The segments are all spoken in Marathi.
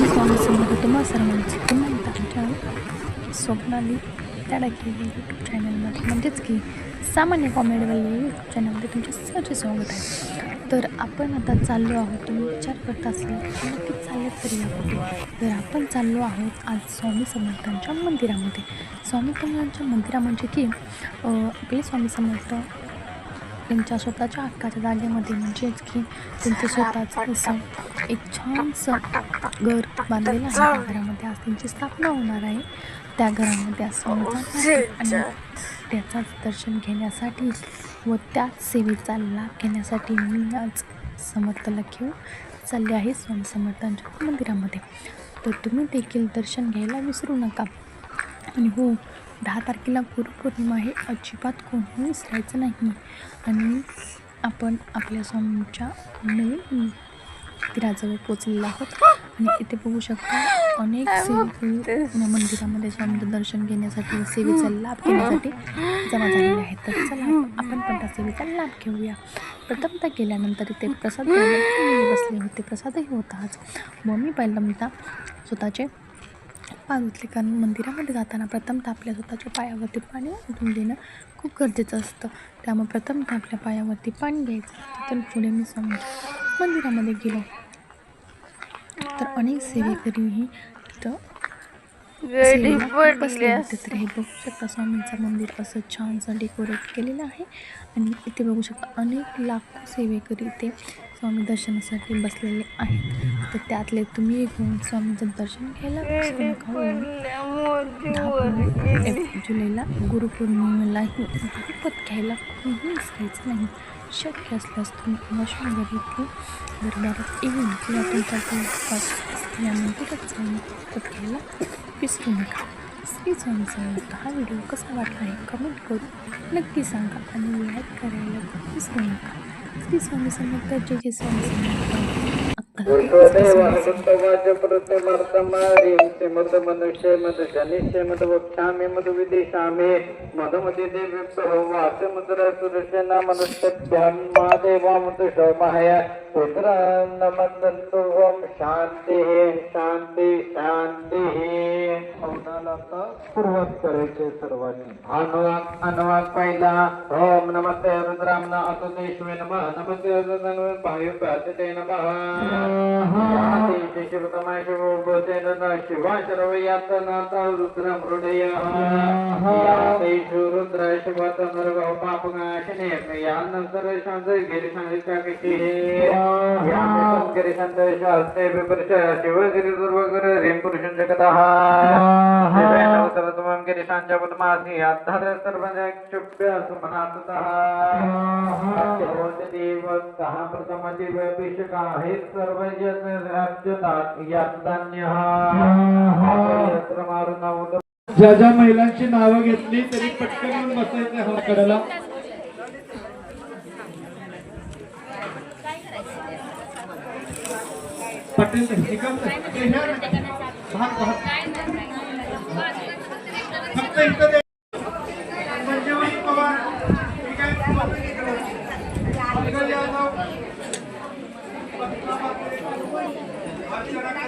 स्वामी समर्थ तुम्हा सर्वांचं पुन्हा एकदा आमच्या स्वप्नाली तडाखे यूट्यूब चॅनलमध्ये म्हणजेच की सामान्य कॉमेडीवाले यूट्यूब चॅनलमध्ये तुमचे सहजे स्वागत आहे तर आपण आता चाललो आहोत तुम्ही विचार करत असाल की नक्कीच चालत तरी या कुठे तर आपण चाललो आहोत आज स्वामी समर्थांच्या मंदिरामध्ये स्वामी समर्थांच्या मंदिरा म्हणजे की अं, आपले स्वामी समर्थ त्यांच्या स्वतःच्या हक्काच्या जागेमध्ये म्हणजेच की त्यांचं स्वतःचं असं एक छानसं घर बांधलेलं आहे. त्या घरामध्ये आज त्यांची स्थापना होणार आहे. त्या घरामध्ये आज स्वामी जाणार आणि त्याचाच दर्शन घेण्यासाठी व त्याच सेवेचा लाभ घेण्यासाठी मी आज समर्थला घेऊन चालले आहे स्वामी समर्थांच्या मंदिरामध्ये. तर तुम्ही देखील दर्शन घ्यायला विसरू नका. आणि हो दहा तारखेला गुरुपौर्णिमा आहे. अजिबात कोणी विसरायचं नाही. आणि आपण आपल्या स्वामींच्या नवीन मंदिराजवळ पोचलेलो आहोत. आणि इथे बघू शकता अनेक सेवेकरी मंदिरामध्ये स्वामीचं दर्शन घेण्यासाठी सेवेचा लाभ घेण्यासाठी जमा झालेले आहेत. तर चला आपण पण त्या सेवेचा लाभ घेऊया. प्रथमतः गेल्यानंतर इथे प्रसाद बसले होते. प्रसादही होता आज मग मी पहिल्यांदा स्वतःचे धुतले कारण मंदिरामध्ये जाताना प्रथमतः आपल्या स्वतःच्या पायावरती पाणी ओतून देणं खूप गरजेचं असतं. त्यामुळे प्रथमतः आपल्या पायावरती पाणी घ्यायचं तर पुढे मी स्वामींच्या मंदिरामध्ये गेलो. तर अनेक सेवेकरीही तिथं तर हे बघू शकता. स्वामींचं मंदिर असं छानसं डेकोरेट केलेलं आहे. आणि इथे बघू शकता अनेक लाखो सेवेकरी इथे स्वामी दर्शनासाठी बसलेले आहेत. तर त्यातले तुम्ही घेऊन स्वामीचं दर्शन घ्यायला जुलैला गुरुपौर्णिमेलाही गुरुपत घ्यायला कोणीही विसरायचं नाही. शक्य असल्यास तुम्ही अवश्य घरी इथे दरबारात येऊन किंवा तुमच्या जवळपास असलेल्या मंदिरात जाऊन गुरुपत घ्यायला विसरू नका. श्री स्वामीचा हा व्हिडिओ कसा वाटला आहे कमेंट करून नक्की सांगा आणि लाईक करायला विसरू नका. श्री स्वामी समर्थ जय जय स्वामी समर्थ मनुष्य पितरान्नमदन्तु ओम शांती शांती शांती। अवनाला आता सुरुवात करायची सर्वांनी. अनुवाक अनुवाक पहिला. ओम नमस्ते रुद्रामना असुदेश्वे नमः। नमस्ते रुद्रामना पायु प्राचते नमः। शिवतमाय शिवभूतेन न शिवाशरवयातनाथा रुद्रं हृदय। यातेषु रुद्र शिवतनुर्गौ पापनाशिने यान्न सर्वशान्त गिरिशान्तिकाकिः गिरिशान्त शास्त्रे विपुरुष सर्वतमं गिरिशाञ्च पद्मासि देवतः प्रथमदिव्यभिषेका हे सर्वजन यत्र मारुण ज्या ज्या महिलांची नावं घेतली तरी पटकन बसायचं हा पटेल भाग. फक्त इथं. संजीवनी पवार? पंकज यादव. संजीवनी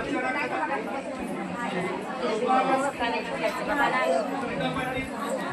すみません。